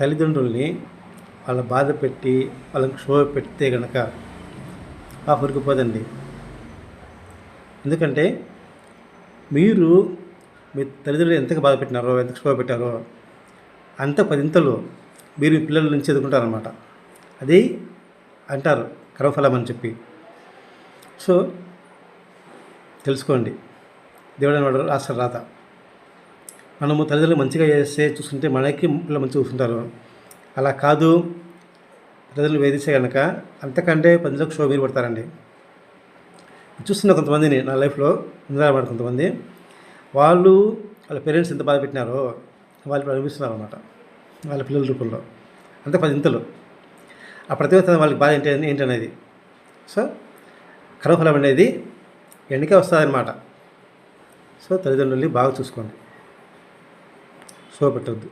తల్లిదండ్రుల్ని వాళ్ళ బాధ పెట్టి వాళ్ళకి క్షోభ పెడితే కనుక ఆ ఉరికిపోదండి ఎందుకంటే మీరు మీ తల్లిదండ్రులు ఎంతగా బాధ పెట్టినారో ఎంత క్షోభ పెట్టారో అంత పదింతలు మీరు మీ పిల్లల నుంచి ఎదుర్కొంటారనమాట అది అంటారు కర్మఫలం అని చెప్పి. సో తెలుసుకోండి. దేవుడు అనేవాడు రాష్ట్ర రాత. మనము తల్లిదండ్రులు మంచిగా చేస్తే చూస్తుంటే మనకి పిల్లలు మంచిగా చూస్తుంటారు అలా కాదు. తల్లిదండ్రులు వేధిస్తే కనుక అంతకంటే పదిలకు షో మీరు పడతారండి. చూస్తున్న కొంతమందిని నా లైఫ్లో ఉందన్నమాట కొంతమంది. వాళ్ళు వాళ్ళ పేరెంట్స్ ఎంత బాధ పెట్టినారో వాళ్ళు ఇప్పుడు అనిపిస్తున్నారు అనమాట వాళ్ళ పిల్లల రూపంలో. అంత పదింతలు ఆ ప్రతిభ వాళ్ళకి బాధ ఏంటి ఏంటనేది. సో కర్మఫలం అనేది ఎండకే వస్తుందన్నమాట. సో తల్లిదండ్రుల్ని బాగా చూసుకోండి. సో పెట్టద్దు